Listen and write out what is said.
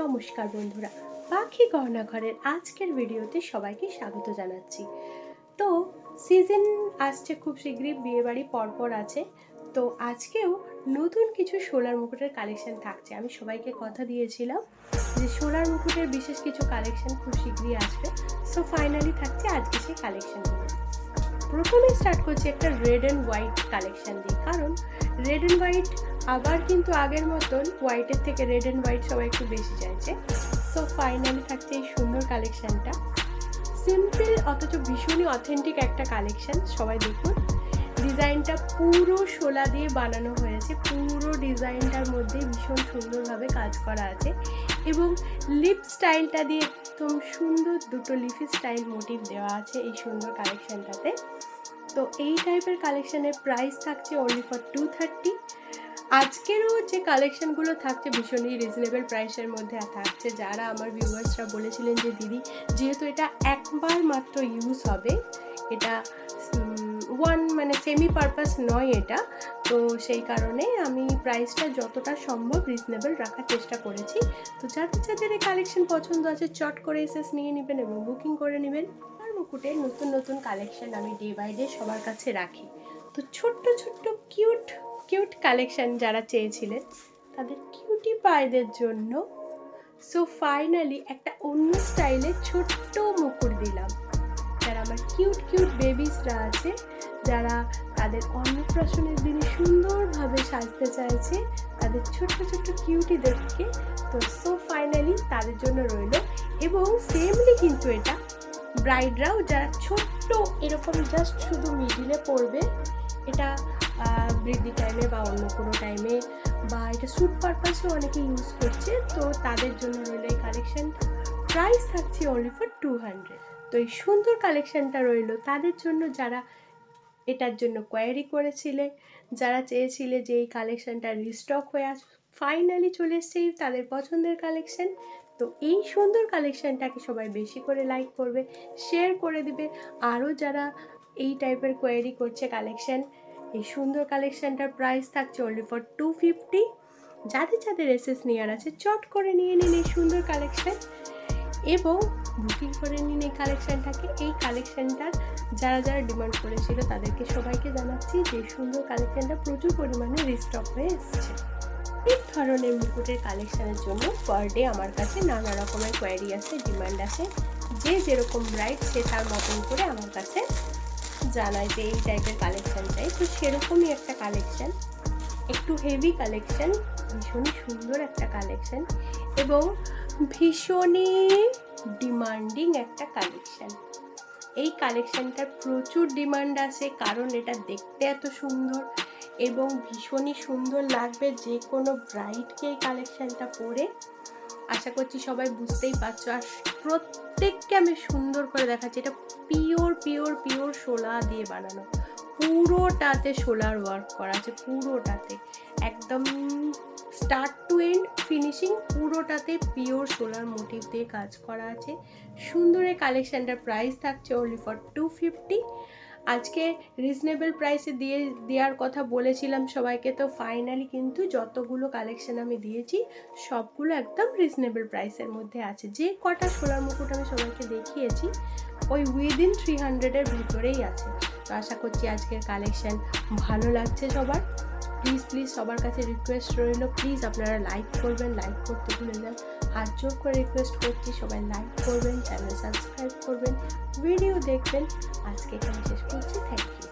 নমস্কার বন্ধুরা, পাখি গহনা ঘরের আজকের ভিডিওতে সবাইকে স্বাগত জানাচ্ছি। তো সিজন আসছে খুব শীঘ্রই, বিয়েবাড়ি পরপর আছে। তো আজকেও নতুন কিছু সোলার মুকুটের কালেকশন থাকছে। আমি সবাইকে কথা দিয়েছিলাম যে সোলার মুকুটের বিশেষ কিছু কালেকশন খুব শীঘ্রই আসবে। সো ফাইনালি থাকছে আজকে সেই কালেকশনগুলো প্রথমে স্টার্ট করছি একটা রেড অ্যান্ড হোয়াইট কালেকশন দিয়ে। কারণ রেড অ্যান্ড হোয়াইট আবার কিন্তু আগের মতন হোয়াইটের থেকে রেড অ্যান্ড হোয়াইট সবাই একটু বেশি চাইছে। সো ফাইনালি থাকছে এই সুন্দর কালেকশানটা সিম্পল অথচ ভীষণই অথেন্টিক একটা কালেকশান সবাই দেখুন। ডিজাইনটা পুরো শোলা দিয়ে বানানো হয়েছে। পুরো ডিজাইনটার মধ্যে ভীষণ সুন্দরভাবে কাজ করা আছে। এবং লিপ স্টাইলটা দিয়ে একদম সুন্দর দুটো লিপি স্টাইল মোটিভ দেওয়া আছে এই সুন্দর কালেকশানটাতে তো এই টাইপের কালেকশানের প্রাইস থাকছে অনলি ফর টু থার্টি আজকেরও যে কালেকশনগুলো থাকছে ভীষণই রিজনেবল প্রাইসের মধ্যে থাকছে, যারা আমার ভিউয়ার্সরা বলেছিলেন যে, দিদি, যেহেতু এটা একবার মাত্র ইউজ হবে, এটা ওয়ান মানে সেমি পারপাস নয় এটা, তো সেই কারণে আমি প্রাইসটা যতটা সম্ভব রিজনেবল রাখার চেষ্টা করেছি। তো যাদের যাদের এই কালেকশন পছন্দ আছে, চট করে এসেস নিয়ে নেবেন এবং বুকিং করে নেবেন, আর মুকুটের নতুন নতুন কালেকশন আমি ডে বাই ডে সবার কাছে রাখি। তো ছোট্ট ছোট্ট কিউট কিউট কালেকশন যারা চেয়েছিলেন, তাদের কিউটি পায়দের জন্য সো ফাইনালি একটা অন্য স্টাইলের ছোট্ট মুকুট দিলাম। যারা আমার কিউট কিউট বেবিসরা আছে, যারা তাদের অন্নপ্রাশনের দিনে সুন্দরভাবে সাজতে চাইছে, তাদের ছোট্ট ছোট্ট কিউটিদেরকে তো সো ফাইনালি তাদের জন্য রইল এবং সেমলি কিন্তু এটা। ব্রাইডরাও যারা ছোট্ট, এরকম জাস্ট শুধু মিডিলে পড়বে, এটা বৃদ্ধি টাইমে বা অন্য কোনো টাইমে বা এটা স্যুট পারপাসেও অনেকে ইউজ করছে, তো তাদের জন্য রইল এই কালেকশনটা প্রাইস থাকছে অনলি ফর টু হান্ড্রেড তো এই সুন্দর কালেকশানটা রইল। তাদের জন্য যারা এটার জন্য কোয়ারি করেছিলে, যারা চেয়েছিলে যে এই কালেকশনটা রিস্টক হয়ে আস ফাইনালি চলে এসছে তাদের পছন্দের কালেকশান তো এই সুন্দর কালেকশানটাকে সবাই বেশি করে লাইক করবে শেয়ার করে দিবে। আরও যারা এই টাইপের কোয়ারি করছে কালেকশন এই সুন্দর কালেকশানটার প্রাইস থাকছে অনলি ফর টু ফিফটি যাদের যাদের এসএস নেওয়ার আছে, চট করে নিয়ে নিন এই সুন্দর কালেকশান। এবং বুকিং করে নিন এই কালেকশানটাকে। এই কালেকশানটার যারা যারা ডিমান্ড করেছিল, তাদেরকে সবাইকে জানাচ্ছি যে সুন্দর কালেকশানটা প্রচুর পরিমাণে রিস্টক হয়ে এসছে। এই ধরনের মুকুটের কালেকশানের জন্য পার ডে আমার কাছে নানা রকমের কোয়ারি আছে ডিমান্ড আছে। যে যেরকম ব্রাইট সে তার মতন করে আমার কাছে জানায় যে এই টাইপের কালেকশান চাই তো সেরকমই একটা কালেকশান একটু হেভি কালেকশান ভীষণই সুন্দর একটা কালেকশান এবং ভীষণই ডিমান্ডিং একটা কালেকশান এই কালেকশানটার প্রচুর ডিমান্ড আছে, কারণ এটা দেখতে এত সুন্দর এবং ভীষণই সুন্দর লাগবে যে কোনো ব্রাইডকে এই কালেকশানটা পরে। আশা করছি সবাই বুঝতেই পারছ। আর প্রত্যেককে আমি সুন্দর করে দেখাচ্ছি। এটা পিওর পিওর পিওর শোলা দিয়ে বানানো। পুরোটাতে সোলার ওয়ার্ক করা আছে, পুরোটাতে। একদম স্টার্ট টু এন্ড ফিনিশিং পুরোটাতে পিওর সোলার মোটিভ দিয়ে কাজ করা আছে। সুন্দর এই কালেকশানটার প্রাইস থাকছে অনলি ফর টু ফিফটি আজকে রিজনেবল প্রাইসে দিয়ে, দেওয়ার কথা বলেছিলাম সবাইকে, তো ফাইনালি কিন্তু যতগুলো কালেকশান আমি দিয়েছি, সবগুলো একদম রিজনেবল প্রাইসের মধ্যে আছে। যে কটা সোলার মুকুট আমি সবাইকে দেখিয়েছি, ওই উইদিন থ্রি হান্ড্রেডের ভিতরেই আছে। তো আশা করছি আজকের কালেকশন ভালো লাগছে সবার। প্লিজ প্লিজ সবার কাছে রিকোয়েস্ট রইল। প্লিজ আপনারা লাইক করবেন লাইক করতে ভুলে যান হাত জোর করে রিকোয়েস্ট করছি, সবাই লাইক করবেন চ্যানেল সাবস্ক্রাইব করবেন ভিডিও দেখবেন। আজকে এখানে শেষ করছি। Thank you